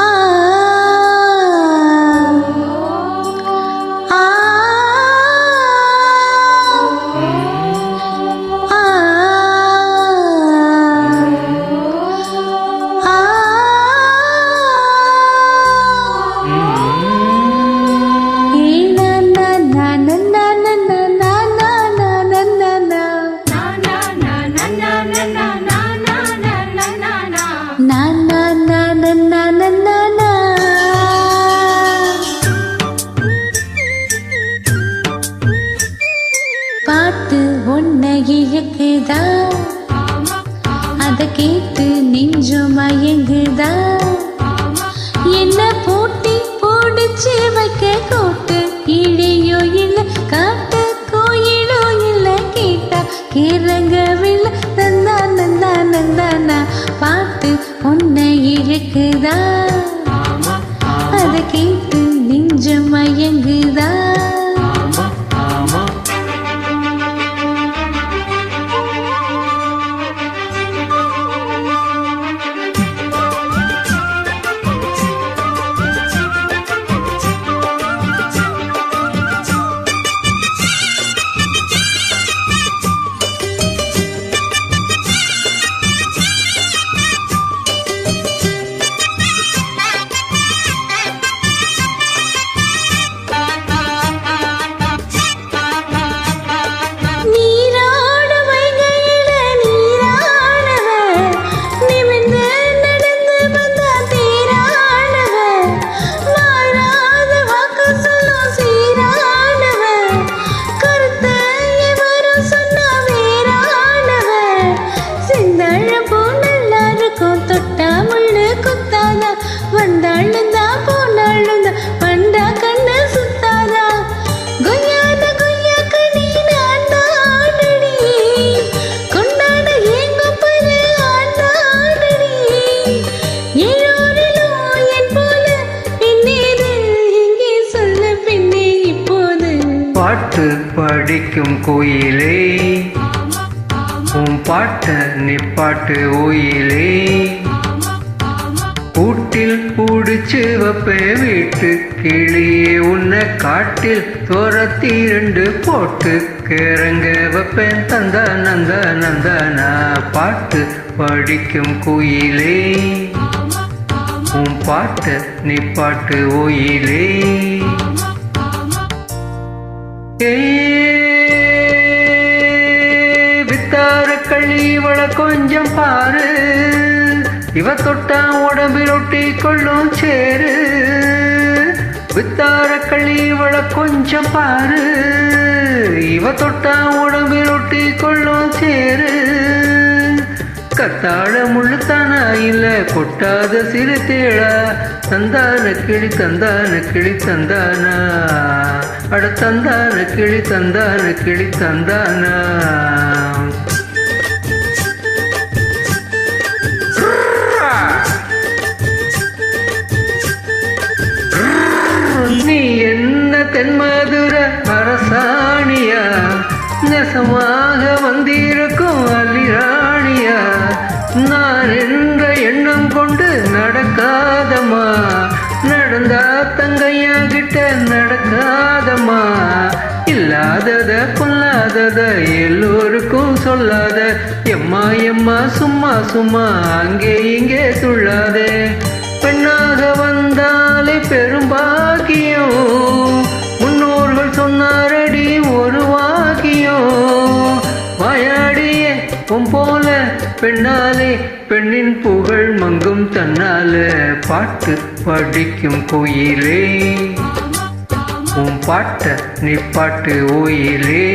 Ah. அதை கேட்டு நெஞ்சம் மயங்குதா? என்ன போட்டி போடுச்சு வைக்க கூட்டு? இழையோ இல்ல காட்டு கோயிலோ இல்ல கேட்டா? கிறங்கவில்லை நந்தா நந்தா நந்தானா பாட்டு உன்னை இழுக்குதா பார்த்து படிக்கும் கோயிலே உன் பாட்ட நிப்பாட்டு ஓயிலே. கூட்டில் பூடிச்சு வப்பே வீட்டு கிளியே உன்னை காட்டில் துரத்தி ரெண்டு போட்டு கிறங்க வைப்பேன் தந்தா நந்த நந்தானா பாட்டு படிக்கும் கோயிலே. உன் பாட்ட நிப்பாட்டு ஓயிலே. வித்தார கள்ளி இவள கொஞ்சம் பாரு. இவ தொட்டா உடம்பில் ஒட்டி கொள்ளும் சேரு வித்தார கள்ளி இவள கொஞ்சம் பாரு. இவ தொட்டா உடம்பில் ஒட்டி கொள்ளும் சேரு கத்தாழ முழுத்தானா இல்ல கொட்டாத சிறு தேழா தந்தான கிளி தந்தான கிளி தந்தானா அட தந்தான கிளி தந்தான கிளி தந்தானா நீ என்ன தென்மதுர அரசாணியா? நெசமாக வந்திருக்கும் அலிராணியா. நான் நடந்தா தங்கையா கிட்ட நடக்காதம்மா. இல்லாதத பொல்லாதத எல்லோருக்கும் சொல்லாத. எம்மா எம்மா சும்மா சும்மா அங்கே இங்கே துள்ளாதே. பெண்ணாக வந்தாலே பெரும் பாக்கியம். பெண்ணாலே பெண்ணின் புகழ் மங்கும் தன்னால. பாட்டு படிக்கும் கோயிலே. உன் பாட்ட நீ பாட்டு ஓயிலே.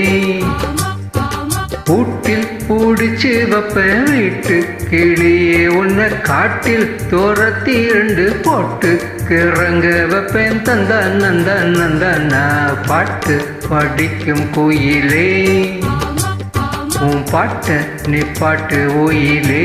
கூட்டில் பூடிச்சு வப்ப வீட்டு கிளியே உன்னை காட்டில் தோரத்தி இரண்டு போட்டு கிறங்க வைப்பேன் தந்தா நந்தா நந்தா. பாட்டு படிக்கும் கோயிலே. உன் பாட்ட நீ பாட்டு ஓயிலே.